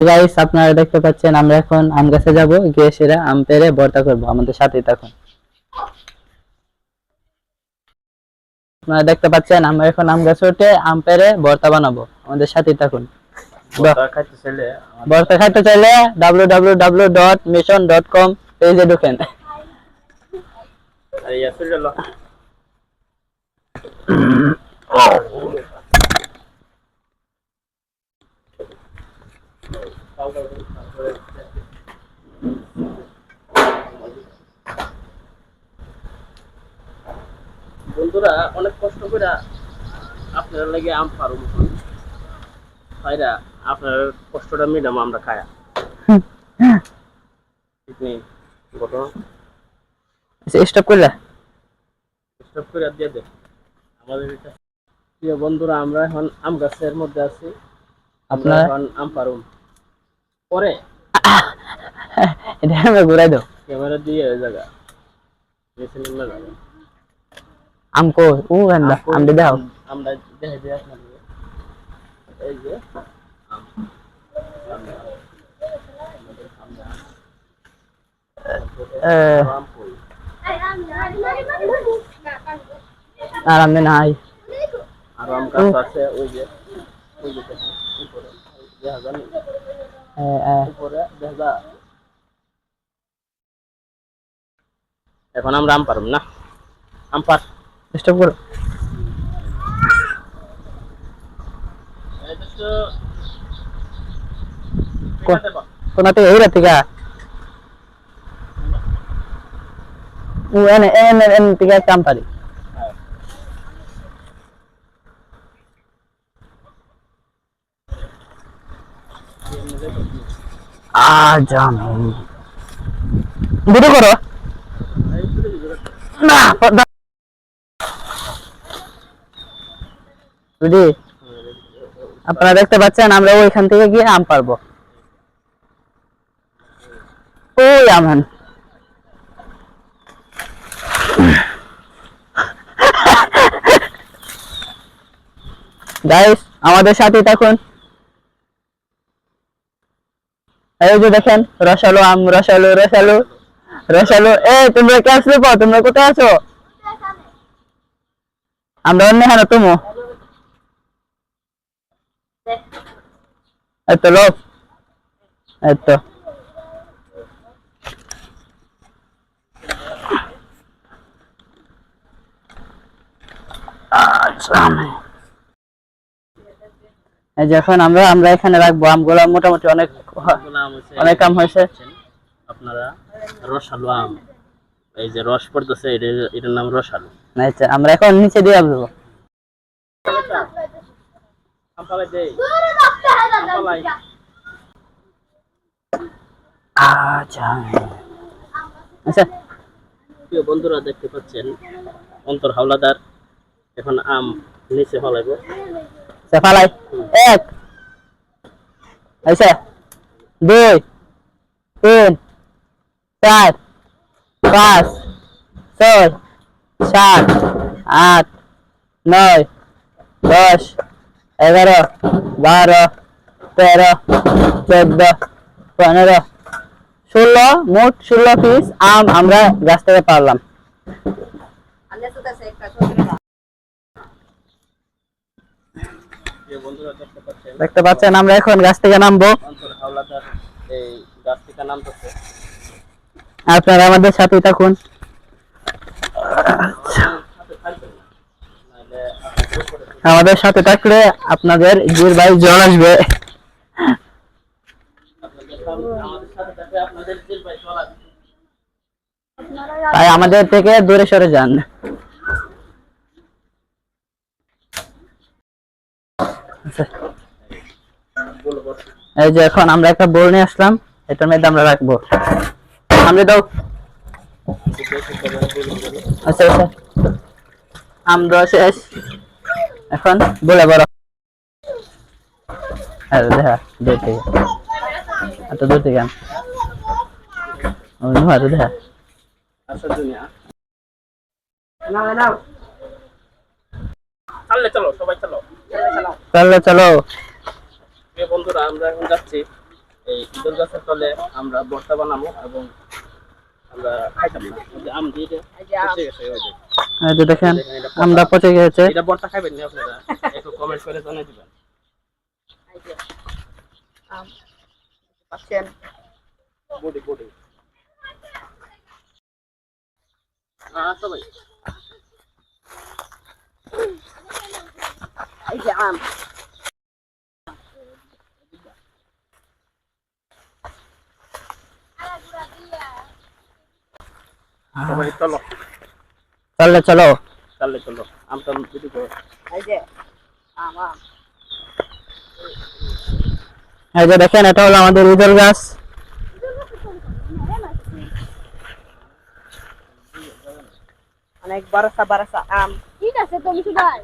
Guys আপনারা দেখতে পাচ্ছেন আমরা এখন আম গাছে যাব গিয়ে সেরা আম পেরে ভর্তা করব আমাদের সাথেই থাকুন। আপনারা দেখতে পাচ্ছেন আমরা এখন আম গাছে উঠে আম পেরে ভর্তা বানাবো আমাদের সাথেই থাকুন। ভর্তা খাইতে চাইলে আমাদের ভর্তা খাইতে চাইলে www.mission.com পেজে ঢুকেন। এই আসলে হলো বন্ধুরা অনেক কষ্ট করে আপনার লাগে আম পারুম ভাইরা আপনার কষ্টটা মিলাম আমরা খায়া। ঠিক নেই স্টপ করলে? স্টপ করে দিয়ে দে আমাদের এটা প্রিয় বন্ধুরা আমরা এখন আম গাছের মধ্যে আছি। আমরা আপনারা- এখন আম পারুম পরে? এটা আমরা ঘুরাই দাও। ক্যামেরা দিয়ে জায়গা। নিচে নেমে যাবে আম ও গান্দা আম দে দাও আম- আমরা দেখে দিয়ে আপনাদের এই যে আম। আর নাই। আরও আম আছে ওই যে। এখন আমরা আম পারব না। আম পার। স্টপ করো। কোনাতে এই রাতে গা ও, এনে এনে এনে থেকে কাম পারি। করো। না। আপনারা দেখতে পাচ্ছেন, আমরা ওইখান থেকে গিয়ে আম পারব ওই আমান আমাদের সাথে থাকুন এই যে দেখেন, রসালো আম, রসালো রসালো রসালো। এ তোমরা কে আসলে পাও তোমরা কোথায় আছো? আমরা অন্য হ্যাঁ তুমি। এই তো লোক। এই তো। আচ্ছা আমি- এই যে এখন আমরা আমরা এখানে রাখব আমগুলো মোটামুটি অনেক অনেক আম হয়েছে আপনারা রসালো আম। এই যে রস পড়তেছে এটা এটার নাম রসালো। আচ্ছা আমরা এখন নিচে দিয়ে আসব আচ্ছা। আচ্ছা। প্রিয় বন্ধুরা দেখতে পাচ্ছেন অন্তর হাওলাদার এখন আম নিচে ফলাইবো। ফালাই এক আচ্ছা দুই তিন চার পাঁচ ছয় সাত আট নয় দশ এগারো বারো তেরো চোদ্দ পনেরো ষোলো, মোট ষোলো পিস আম আমরা গাছ থেকে পারলাম প্রিয় বন্ধুরা দেখতে পাচ্ছেন আমরা এখন গাছ থেকে নামবো। এই গাছ থেকে নামতেছে। আপনারা আমাদের থাকুন। সাথে থাকবেন না। নাহলে আপনাদের উপরে আমাদের সাথে থাকলে আপনাদের জির ভাই জল আসবে। তাই আমাদের থেকে দূরে সরে যান আচ্ছা, বলব এই যে এখন আমরা একটা বোল নিয়ে আসলাম, এটার মধ্যে আমরা রাখব। সামনে দাও। আচ্ছা আচ্ছা। আমরা শেষ। এখন বলে বড় হ্যাঁ দেখা দূর থেকে। এত দূর থেকে দেখা চলো, সবাই চলো। চলো। চলো বন্ধুরা আমরা এখন যাচ্ছি এই ইদুল গাছের তলে। আমরা বর্তা বানাবো এবং আমরা খাইতাম না। ওই আম দিয়ে পচে গেছে এই যে। দেখেন। আমরা পচে গিয়েছে এটা বর্তা খাইবেন না আপনারা? একটু কমেন্ট করে জানিয়ে দিবেন। পাচ্ছেন? Body body. আচ্ছা ভাই। এই যে আম সবাই চলো চলে চলো চাললে চলো আমটা যদি করো এই যে আম আম এই যে দেখেন এটা হলো আমাদের ইদল গাছ অনেক বারাসা বারাসা আম ঠিক আছে তুমি সবাই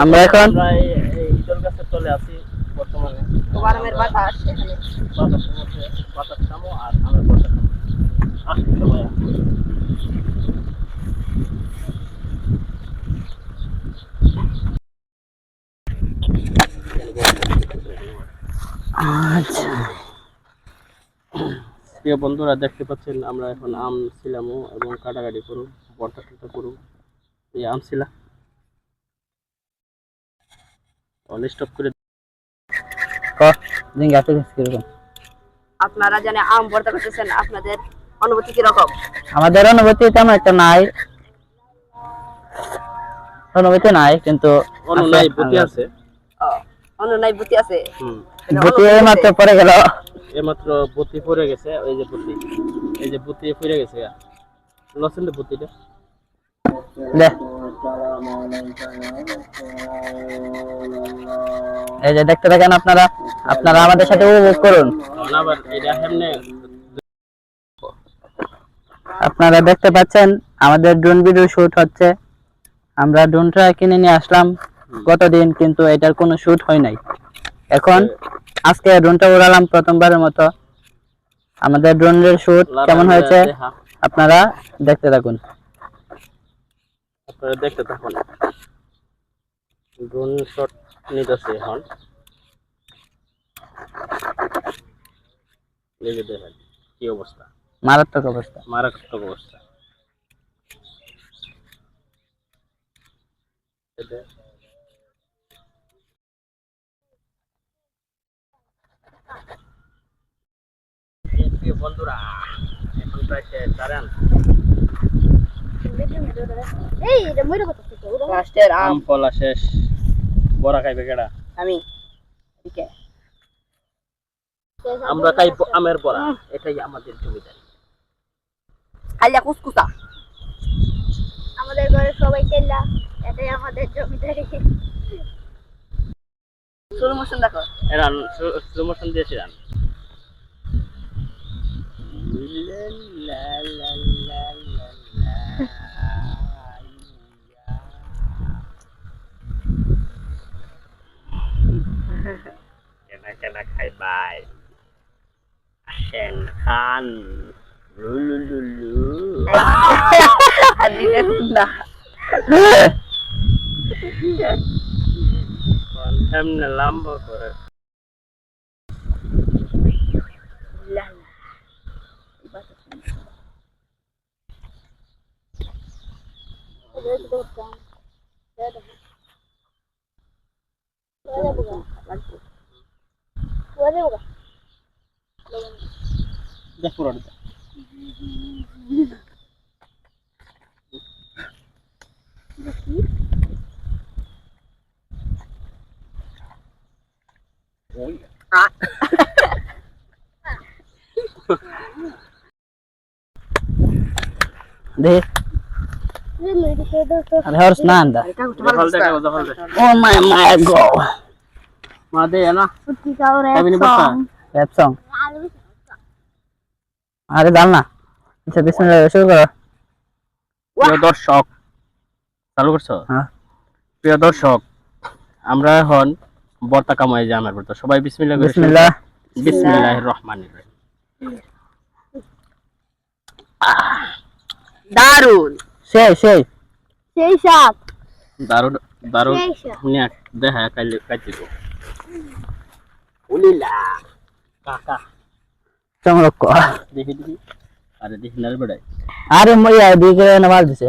আমরা এখন আমরা এই এই ইদল গাছের তলে আছি বর্তমানে। গরমের বাতাস এখানে। বাতাসের মধ্যে বাতাস খামো আর আমরা বর্তা খাব আচ্ছা। প্রিয় বন্ধুরা দেখতে পাচ্ছেন আমরা এখন আম ছিলামও এবং কাটাকাটি করুন বর্তা টর্তা করুন। এই আম অল স্টপ করে আপনারা জানে আম ভর্তা করতেছেন আপনাদের অনুভূতি কীরকম? আমাদের অনুভূতি তেমন একটা নাই। অনুভূতি নাই কিন্তু অনু নাই বুদ্ধি আছে। ও, অনুনয় বুদ্ধি আছে? এই মাত্র পরে গেল। এইমাত্র বুদ্ধি পড়ে গেছে ওই যে বুদ্ধি এই যে বুদ্ধি পড়ে গেছে লসেন তো বুদ্ধিটা। এই যে দেখতে থাকেন আপনারা আপনারা আমাদের সাথে উপভোগ করুন। আপনারা দেখতে পাচ্ছেন, আমাদের ড্রোন ভিডিও শুট হচ্ছে। আমরা ড্রোনটা কিনে নিয়ে আসলাম। গতদিন কিন্তু এটার কোনো শুট হয় নাই। এখন আজকে ড্রোনটা উড়ালাম প্রথমবারের মতো। আমাদের ড্রোনের শুট কেমন হয়েছে? আপনারা দেখতে থাকুন। আপনারা দেখতে থাকুন। ড্রোন শট নিতেছে এখন। এই যে দেখেন কি অবস্থা? মারাত্মক অবস্থা। মারাত্মক অবস্থা এটা- এই প্রিয় বন্ধুরা এখন প্রায় শেষ দাঁড়ান এই এটা মইরা কথা থেকে ওরা রাষ্ট্রের আম ফলা শেষ। বড়া খাইবে কেডা? আমি। এদিকে। আমরা খাই ব- আমের বড়া। এটাই আমাদের জমিদারি। আলিয়া কুসকুসা। আমাদের ঘরে সবাই কেল্লা এটাই আমাদের জমিদারি। স্লো মোশন দেখো। এরান স্লো মোশন এমনি লম্বা করে দেখ পুরোটা দেখি আরে হর্স না আন্দা দে। ও মাই মাই গো। মা দে না কাবিনি বাচ্চা র্যাপ সং আরে দাল না। আচ্ছা বিসমিল্লাহ শুরু করো। দর্শক চালু করছ? হ্যাঁ। প্রিয় দর্শক আমরা এখন বর্তা কামাই যে আমার বর্তা সবাই বিসমিল্লাহ বিসমিল্লাহ। বিসমিল্লাহির রহমানির রহিম। দারুণ সেই সেই। সেই সাপ। দারুণ সেই সাপ। দেখা কাইলে কাইতে তো উলিলা। কাকা। দেখি দেখি। আরে দেখি না বেড়াই। আরে মইয়া দিকে নামাজ দিছে।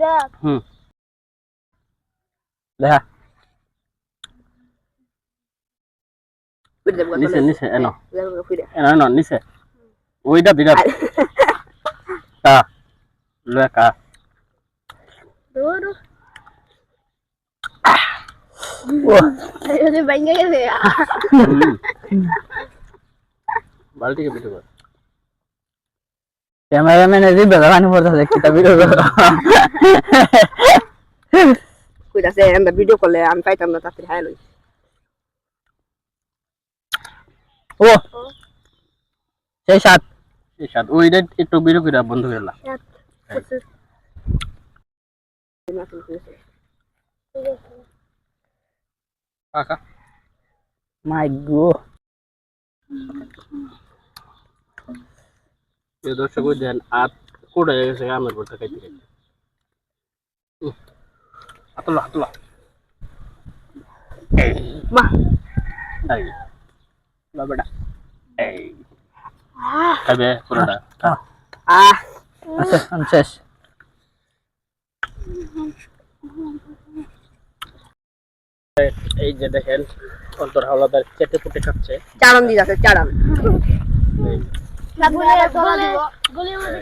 লে হুম। দেবো নিচে নিচে এনো। এনো এনো নিচে। ওইটা বিরাট কা লয়ে কা। গেছে। বালতিকে পিঠে কর। ক্যামেরাম্যান এর দিবে গানি পড়তেছে কিটা ভিডিও কইতাছে আমরা ভিডিও করলে আমি পাইতাম না তাড়াতাড়ি হাই লই ও সেই সাত এই সাত ওইটা একটু বিরো করে বন্ধ করে লা কাকা মাই গো এই দর্শক দেন আত কোড়ে গেছে আমের পর খাইতে খাইতে। হাতলা হাতলা মা এই লা বেটা। এই খাবে পুরোটা। আহ আচ্ছা আমি শেষ। এই যে দেখেন অন্তর হাওলাদার চেটে পুটে খাচ্ছে। চারান দিয়ে যাচ্ছে চারান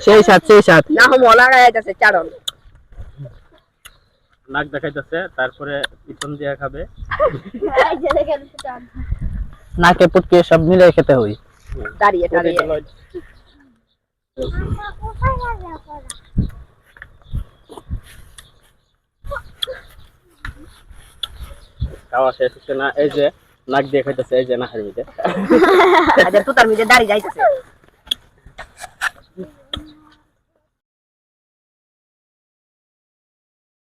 সেই সাত সেই সাত না হম লাগাই যাচ্ছে চারান নাক দেখাইতেছে তারপরে পিছন দিয়ে খাবে। নাকে পুটকে সব মিলে খেতে হই দাঁড়িয়ে দাঁড়িয়ে। খাওয়া শেষ হচ্ছে না এই যে নাক দিয়ে খাইতেছে এই যে না হারবিতে আজ তো তার দাঁড়িয়ে যাইতেছে।